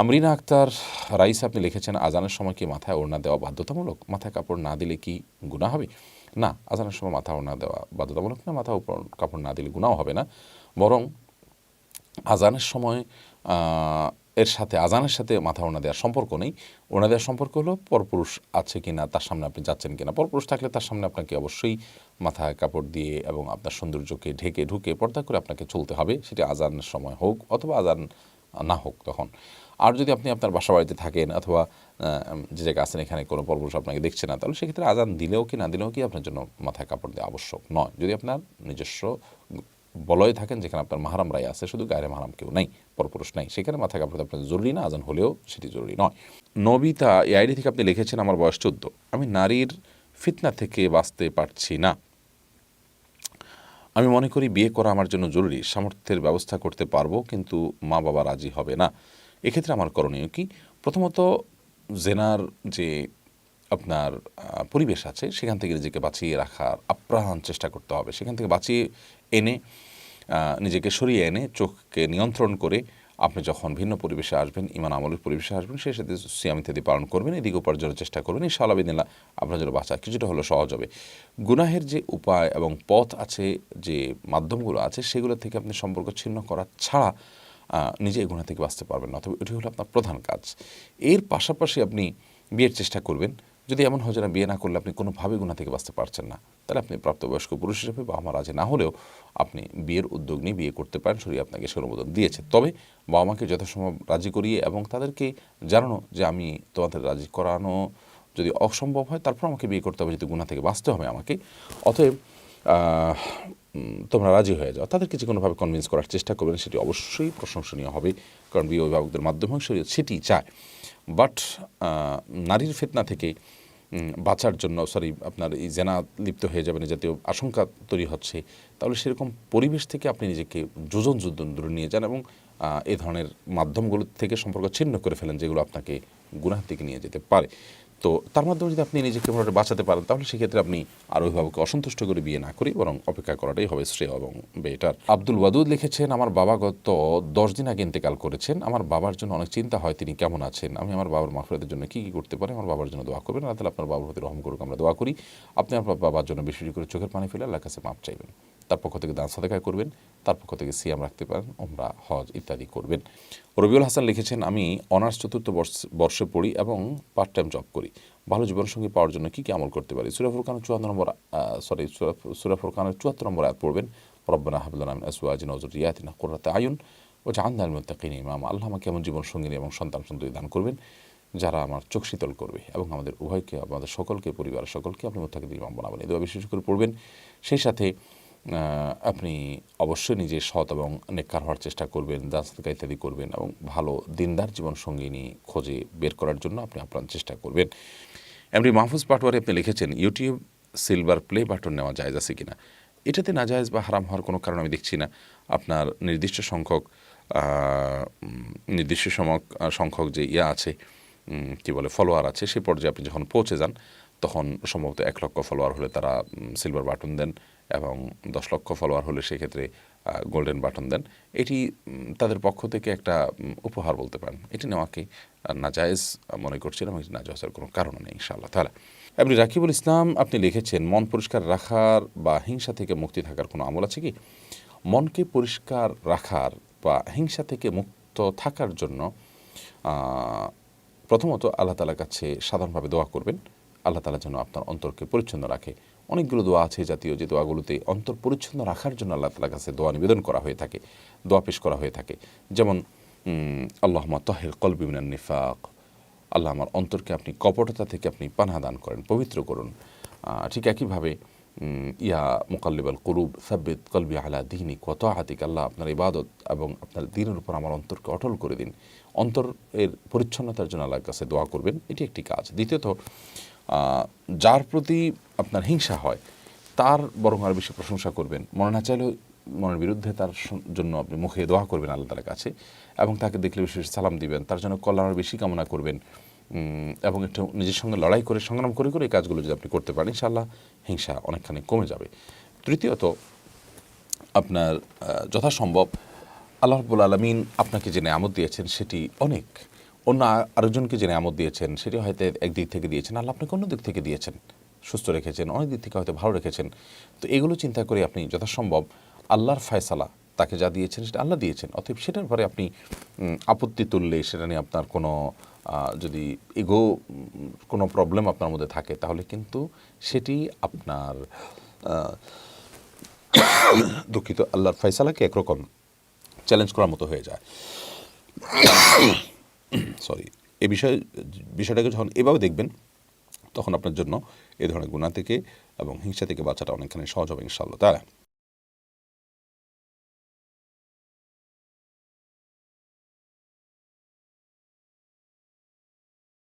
আমরিনা Akter, rice আপনি লিখেছেন, আজানের সময় কি মাথায় ওড়না দেওয়া বাধ্যতামূলক? মাথায় কাপড় না দিলে কি গুণা হবে? না, আজানের সময় মাথা ওড়না দেওয়া বাধ্যতামূলক না মাথা উপর কাপড় না দিলে গুণাও হবে না। বরং আজানের সময় এর সাথে, আজানের সাথে মাথা ওড়না দেওয়ার সম্পর্ক নেই। ওড়না দেওয়ার সম্পর্ক হলো পরপুরুষ আছে কি না তার সামনে আপনি যাচ্ছেন কিনা। পরপুরুষ থাকলে তার সামনে আপনাকে অবশ্যই মাথায় কাপড় দিয়ে এবং আপনার সৌন্দর্যকে ঢেকে ঢুকে পর্দা করে আপনাকে চলতে হবে। সেটি আজানের সময় হোক অথবা আজান না হোক তখন। আর যদি আপনি আপনার বাসা বাড়িতে থাকেন অথবা যে জায়গায় আছেন এখানে কোনো পরপুরুষ আপনাকে দেখছে না, তাহলে সেক্ষেত্রে আজান দিলেও কি না দিলেও কি আপনার জন্য মাথায় কাপড় দেওয়া আবশ্যক নয়। যদি আপনার নিজস্ব বলয় থাকেন যেখানে আপনার মাহারাম রায় আছে, শুধু গায়ে মাহারাম কেউ নাই, পরপুরুষ নাই, সেখানে মাথা কাপড় আপনার জরুরি না, আজান হলেও সেটি জরুরি নয়। নবিতা এই আইডি থেকে আপনি লিখেছেন আমার বয়স চোদ্দ। আমি নারীর ফিতনা থেকে বাঁচতে পারছি না। আমি মনে করি বিয়ে করা আমার জন্য জরুরি, সামর্থ্যের ব্যবস্থা করতে পারব, কিন্তু মা বাবা রাজি হবে না। এক্ষেত্রে আমার করণীয় কি? প্রথমত জেনার যে আপনার পরিবেশ আছে, সেখান থেকে নিজেকে বাঁচিয়ে রাখার আপ্রাণ চেষ্টা করতে হবে। সেখান থেকে বাঁচিয়ে এনে নিজেকে সরিয়ে এনে চোখকে নিয়ন্ত্রণ করে আপনি যখন ভিন্ন পরিবেশে আসবেন, ইমান আমলের পরিবেশে আসবেন, সেই সাথে সিয়াম ইত্যাদি পালন করবেন, এদিকে উপার্জনের চেষ্টা করবেন এই সালাবিদিনা আপনার জন্য বাঁচা কিছুটা হলো সহজ হবে। গুনাহের যে উপায় এবং পথ আছে, যে মাধ্যমগুলো আছে, সেগুলো থেকে আপনি সম্পর্ক ছিন্ন করা ছাড়া নিজে এই গুণা থেকে বাঁচতে পারবেন না। তবে এটি হলো আপনার প্রধান কাজ। এর পাশাপাশি আপনি বিয়ের চেষ্টা করবেন। যদি এমন হয় যে না, বিয়ে না করলে আপনি কোনোভাবে গুণা থেকে বাঁচতে পারছেন না। তাহলে আপনি প্রাপ্তবয়স্ক পুরুষ হিসেবে বা আমার রাজি না হলেও আপনি বিয়ের উদ্যোগ নিয়ে বিয়ে করতে পারেন, শরীর আপনাকে সে অনুমোদন দিয়েছে। তবে বাবা মাকে যথাসম্ভব রাজি করিয়ে এবং তাদেরকে জানানো যে, আমি তোমাদের রাজি করানো যদি অসম্ভব হয়, তারপর আমাকে বিয়ে করতে হবে যদি গুণা থেকে বাঁচতে হবে আমাকে। অতএব তোমরা রাজি হয়ে যাও। তাদেরকে যে কোনোভাবে কনভিন্স করার চেষ্টা করবেন, সেটি অবশ্যই প্রশংসনীয় হবে, কারণ বিয়ে অভিভাবকদের মাধ্যমে সেটি চায়। বাট নারীর ফেতনা থেকে বাঁচার জন্য সরি আপনার এই জেনা লিপ্ত হয়ে যাবেন জাতীয় আশঙ্কা তৈরি হচ্ছে, তাহলে সেরকম পরিবেশ থেকে আপনি নিজেকে যোজন যুদ্ধ দূরে নিয়ে যান এবং এ ধরনের মাধ্যমগুলো থেকে সম্পর্ক ছিন্ন করে ফেলেন, যেগুলো আপনাকে গুনাহ দিকে নিয়ে যেতে পারে। তো তার মাধ্যমে যদি আপনি নিজেকে মোটামুটি বাঁচাতে পারেন, তাহলে সেক্ষেত্রে আপনি আর অভিভাবককে অসন্তুষ্ট করে বিয়ে না করি বরং অপেক্ষা করাটাই হবে শ্রেয় এবং বেটার। আব্দুল ওয়াদুদ লিখেছেন, আমার বাবা গত দশ দিন আগে ইন্তেকাল করেছেন। আমার বাবার জন্য অনেক চিন্তা হয়, তিনি কেমন আছেন? আমি আমার বাবার মাফরাতের জন্য কী কী করতে পারি? আমার বাবার জন্য দোয়া করবেন। আল্লাহ আপনার বাবার প্রতি রহম করুক, আমরা দোয়া করি। আপনি আপনার বাবার জন্য বেশি করে চোখের পানি ফেলে আল্লাহর কাছে মাপ চাইবেন। তার পক্ষ থেকে দান সাদাকা করবেন, তার পক্ষ থেকে সিয়াম রাখতে পারেন ওমরা হজ ইত্যাদি করবেন। রবিউল হাসান লিখেছেন, আমি অনার্স চতুর্থ বর্ষ- পড়ি এবং পার্ট টাইম জব করি। ভালো জীবনসঙ্গী পাওয়ার জন্য কী কী আমল করতে পারি? সুরা ফুরকানের চুয়ান্ন নম্বর সরি সুরা ফুরকানের চুয়াত্তর নম্বর আয়াত পড়বেন, রব্বানা হাবলানা মিন আসওয়াজিনা ওয়া যুররিয়াতিনা কুররাতা আয়ুন ওয়া জাআলনাল মুত্তাকিন ইমামা। আল্লাহ আমাকে এমন জীবন সঙ্গী এবং সন্তান সন্ততি দান করবেন, যারা আমার চোখ শীতল করবে এবং আমাদের উভয়কে, আমাদের সকলকে, পরিবারের সকলকে আপনি মোত্তাকিদ ইমাম বানাবেন। এই দোয়া বিশেষ করে পড়বেন। সেই সাথে আপনি অবশ্যই নিজে সৎ এবং নেককার হওয়ার চেষ্টা করবেন, দান সাদকা ইত্যাদি করবেন এবং ভালো দিনদার জীবন সঙ্গিনী খোঁজে বের করার জন্য আপনি আপ্রাণ চেষ্টা করবেন। এমনি মাহফুজ পাটোয়ারি আপনি লিখেছেন, ইউটিউব সিলভার প্লে বাটন নেওয়া যায় আছে কিনা? এটাতে না জায়েজ বা হারাম হওয়ার কোনো কারণ আমি দেখছি না। আপনার নির্দিষ্ট সংখ্যক নির্দিষ্ট সংখ্যক যে ইয়া আছে কি বলে, ফলোয়ার আছে সেই পর্যায়ে আপনি যখন পৌঁছে যান, তখন সম্ভবত এক লক্ষ ফলোয়ার হলে তারা সিলভার বাটন দেন। এবং দশ লক্ষ ফলোয়ার হলে সেক্ষেত্রে গোল্ডেন বাটন দেন। এটি তাদের পক্ষ থেকে একটা উপহার বলতে পারেন। এটি নেওয়াকে নাজায়েজ মনে করছিলাম, এটি নাজায়েজের কোনো কারণ নেই, ইনশাআল্লাহ। তাহলে আপনি রাকিবুল ইসলাম, আপনি লিখেছেন, মন পরিষ্কার রাখার বা হিংসা থেকে মুক্তি থাকার কোনো আমল আছে কি? মনকে পরিষ্কার রাখার বা হিংসা থেকে মুক্ত থাকার জন্য প্রথমত আল্লাহ তালার কাছে সাধারণভাবে দোয়া করবেন। আল্লাহ তালা যেন আপনার অন্তরকে পরিচ্ছন্ন রাখে। অনেকগুলো দোয়া আছে জাতীয় যে দোয়াগুলোতে অন্তর পরিচ্ছন্ন রাখার জন্য আল্লাহ তালার কাছে দোয়া নিবেদন করা হয়ে থাকে, দোয়া পেশ করা হয়ে থাকে। যেমন আল্লাহ তহের কলবিমিনান নিফাক, আল্লাহ আমার অন্তরকে আপনি কপটতা থেকে আপনি পানাহা দান করেন, পবিত্র করুন। ঠিক একইভাবে ইয়া মোকাল্লিবাল কুরুব সাব্বিত কলবি আলা দিনী কত হাতিক আল্লাহ আপনার ইবাদত এবং আপনার দিনের উপর আমার অন্তরকে অটল করে দিন। অন্তর এর পরিচ্ছন্নতার জন্য আল্লাহর কাছে দোয়া করবেন, এটি একটি কাজ। দ্বিতীয়ত যার প্রতি আপনার হিংসা হয়, তার বরং আর বেশি প্রশংসা করবেন। মনে না চাইলেও মনের বিরুদ্ধে তার জন্য আপনি মুখে দোয়া করবেন আল্লাহ তালার কাছে এবং তাকে দেখলে বিশেষ সালাম দিবেন। তার জন্য কল্যাণের বেশি কামনা করবেন। এবং একটু নিজের সঙ্গে লড়াই করে, সংগ্রাম করে করে এই কাজগুলো যদি আপনি করতে পারেন, ইনশাআল্লাহ হিংসা অনেকখানি কমে যাবে। তৃতীয়ত, আপনার যথাসম্ভব আল্লাহ রব্বুল আলমিন আপনাকে যে নেয়ামত দিয়েছেন, সেটি অনেক। অন্য আরেকজনকে যে নিয়ামত দিয়েছেন, সেটি হয়তো একদিক থেকে দিয়েছেন, আল্লাহ আপনাকে অন্য দিক থেকে দিয়েছেন। সুস্থ রেখেছেন, অনেক দিক থেকে হয়তো ভালো রেখেছেন। তো এগুলো চিন্তা করে আপনি যথাসম্ভব আল্লাহর ফয়সালা, তাকে যা দিয়েছেন সেটা আল্লাহ দিয়েছেন। অতএব সেটার পরে আপনি আপত্তি তুললে সেটা নিয়ে আপনার কোনো যদি এগো কোনো প্রবলেম আপনার মধ্যে থাকে, তাহলে কিন্তু সেটি আপনার দুঃখিত, আল্লাহর ফয়সালাকে একরকম চ্যালেঞ্জ করার মতো হয়ে যায়। সরি এ বিষয়ে, বিষয়টাকে যখন এভাবে দেখবেন, তখন আপনার জন্য এ ধরনের গুণা থেকে এবং হিংসা থেকে বাঁচাটা অনেকখানি সহজ হবে ইনশাআল্লাহ তারা